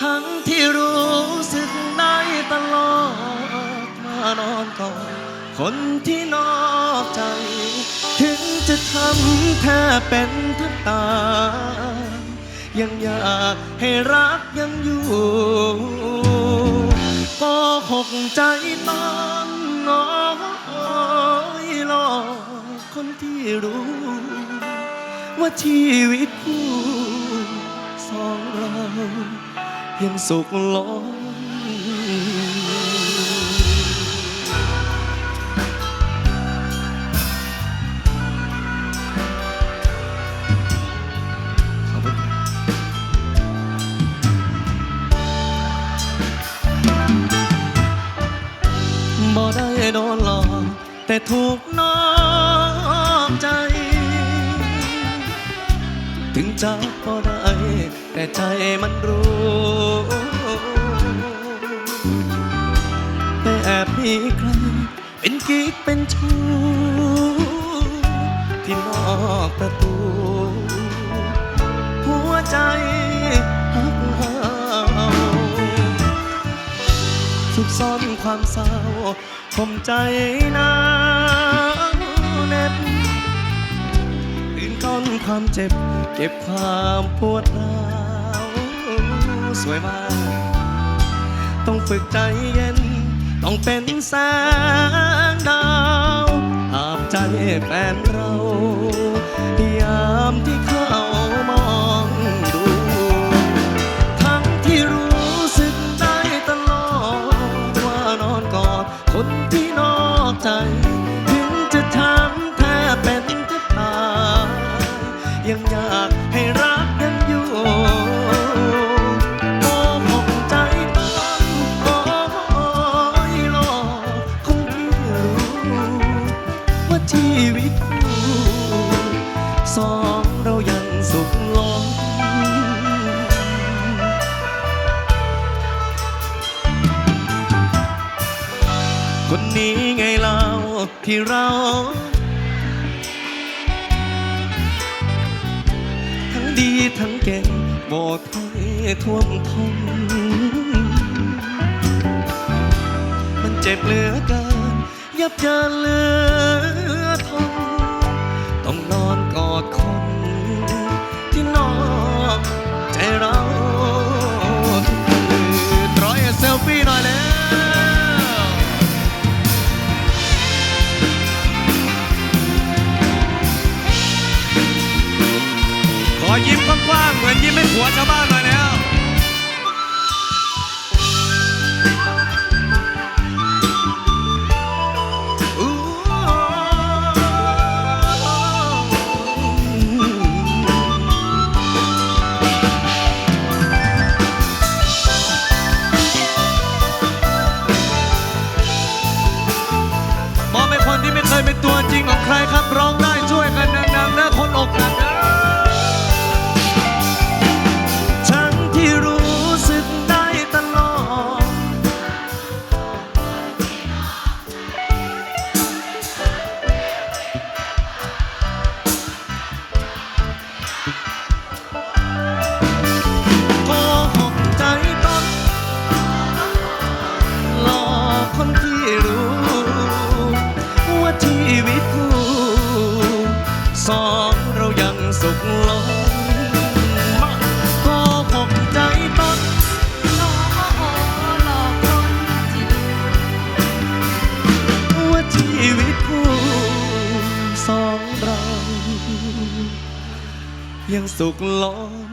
ทั้งที่รู้สึกได้ตลอดมานอนกอดคนที่นอกใจ ถึงจะทำแทบเป็นทับตา ยังอยากให้รักยังอยู่ก็หกใจตอนน้อยหลอคนที่รู้ ว่าชีวิตคู่สองเรา ยังสุขล้นขอบคุณครับบ่ได้โดนหลอกแต่ถูกนอกใจ ถึงจะก็ได้ แต่ใจมันรู้ แต่แอบมีใคร เป็นกิ๊กเป็นชู้ที่นอกประตู หัวใจหักเฮาสุขซ่อนความเศร้าข่มใจหนาวเหน็บตื่นก้อนความเจ็บ เก็บความปวดร้าว สวยมาก ต้องฝึกใจเย็น ต้องเป็นแสงดาวอาบใจแฟนเรา ยามที่เขา ชีวิตคู่สองเรายังสุขล้นคนนี้ไงเราที่เราทั้งดีทั้งเก่งบอกให้ท่วมท้นมันเจ็บเหลือเกินยับเยินเลือ เหมือนยิ้มให้ผัวชาวบ้าน เรา ยังสุขล้น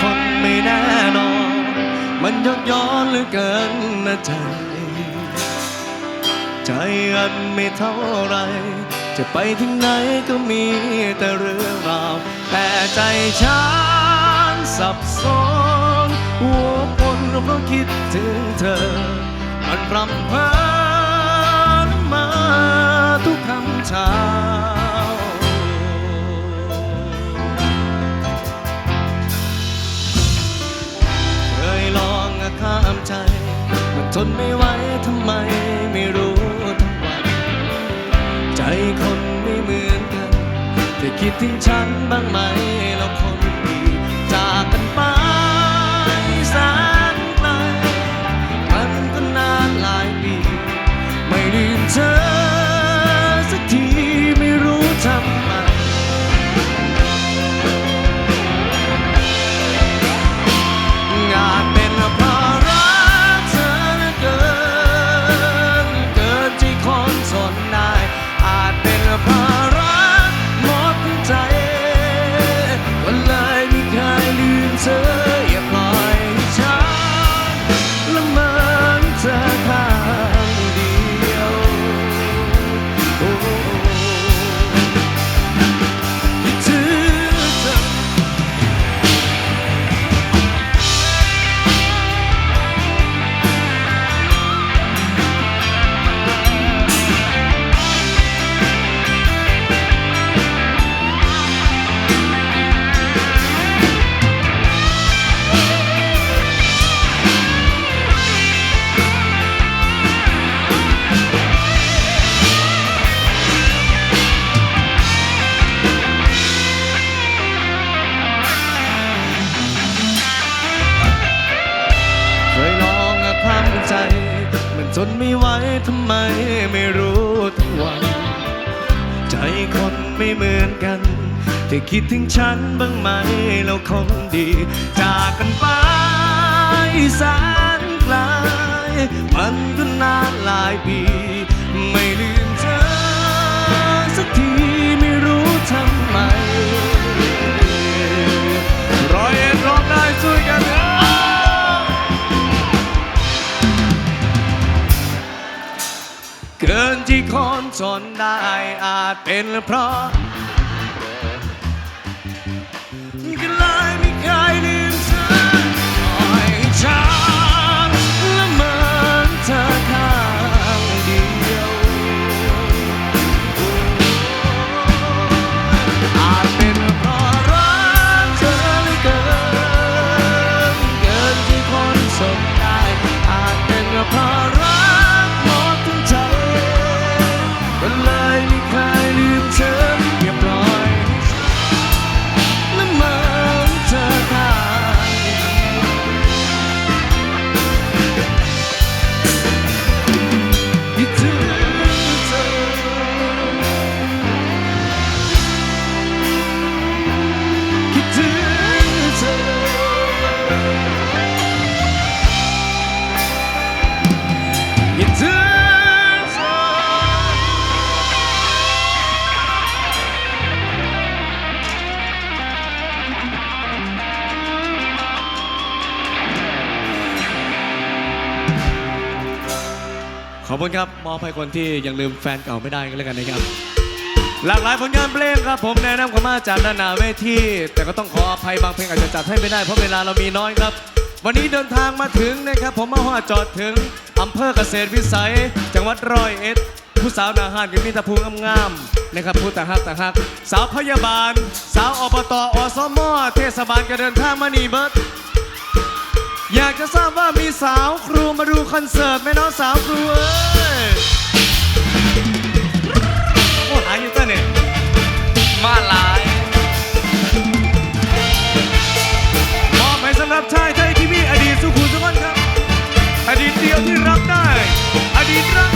คนไม่แน่นอน มันยกย้อนเหลือเกินนะใจ ใจอันไม่เท่าไร จะไปถึงไหนก็มีแต่เรื่องราว แต่ใจฉันสับสนหัวคนเพราะคิดถึงเธอ มันรำพันมาทุกคำเช้า ทนไม่ไหวทำไมไม่รู้ทั้งวัน ใจคนไม่เหมือนกันเธอคิดถึงฉันบ้างไหมแล้วคน มันทนไม่ไหวทำไมไม่รู้ทั้งวัน ใจคนไม่เหมือนกันแต่คิดถึงฉันบ้างไหมเราคงดี จากกันไปแสนไกลมันก็นานหลายปี ไม่ลืมเธอสักทีไม่รู้ทำไม เกินที่คนทนได้อาจเป็นเพราะ อบคุณครับมอบให้คนที่ยังลืมแฟนเก่าไม่ได้กันแล้วกันนะครับ หลากหลายผลงานเพลงครับผมแนะนำข้ามาจากด้านหน้าเวทีแต่ก็ต้องขออภัยบางเพลงอาจจะจัดให้ไม่ได้เพราะเวลาเรามีน้อยครับ วันนี้เดินทางมาถึงนะครับ ผมมาว่าจอดถึงอำเภอเกษตรวิสัย จังหวัดร้อยเอ็ดผู้สาวนาหานกับมีตะพูงามๆนะครับผู้ต่างหักต่างหัก สาวพยาบาล สาวอบตอสมเทศบาลก็เดินทางมานี่เบิร์ดอยากจะทราบว่ามีสาวครูมาดูคอนเสิร์ตไหมน้องสาวครูเอ้ย โอ้หายอยู่ต้นเนี่ยมาหลายมอบให้สำหรับชายไทยที่มีอดีตสุขุมสุขนครับ อดีตเดียวที่รักได้ อดีตรักมัก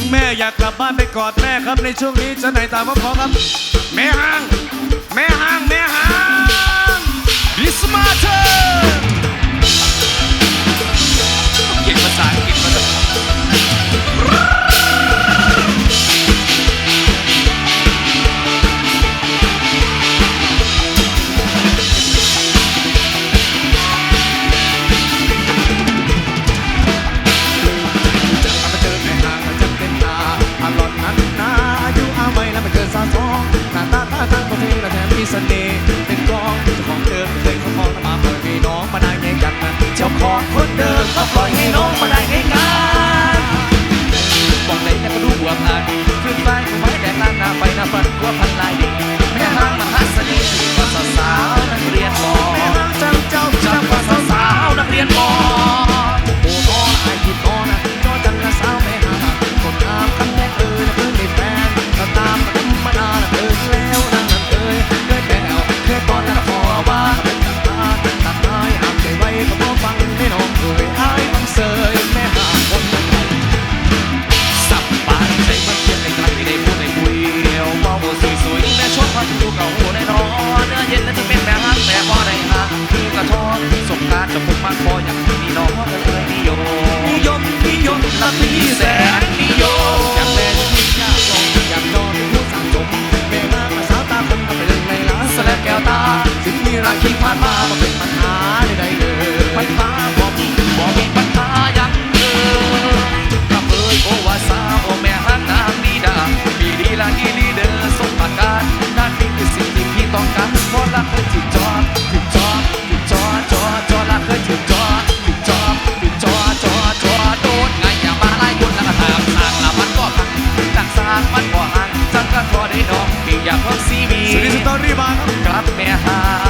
งแม่อยากกลับบ้านไปกอดแม่ครับในช่วงนี้จะไหนตามพ่อขอครับ แม่ห้าง แม่ห้าง แม่ห้างดิสมาเธอ น้าตาท่าทางก็เท่และแถมมีเสน่ห์เป็นกองเจ้าของเดิมเคยเข้าห้องมาเปล่อให้น้องมาได้ไงกันนเจ้าของคนเดิมก็ปล่อยให้น้องมาได้ไงกันบอกเลยแต่ก็รู้ว่าอันขึ้นไปขไม้แดงน้าหน้าไปหน้าฝันกลัวพันลายด็แม่นางมหาเสน่ห์งว่าสาวนักเรียนมอแม่นางเจ้าเจ้าจาว่าสาวนักเรียนมอานมาเป็นปัญหาใดๆเลยปัญหาบ่มีบ่มีปัญหายังเออคำเอ่ยโอวาสาโอแม่ฮันนางดีดาปีดีลาอีลีเดอสมประการนั่นคือสิ่งที่ต้องการเพราะรักเธอที่จอดที่จอดที่จอดจอดจอดรักเธอที่จอดที่จอดที่จอดจอดจอดโดนไงอย่ามาไล่คนแล้วก็ถามสร้างละมันก็พังจักสร้างมันก็ห่างจังก็พอได้ดอกพี่อยากพบซีบีสุริสตอรี่มาครับครับแม่ฮา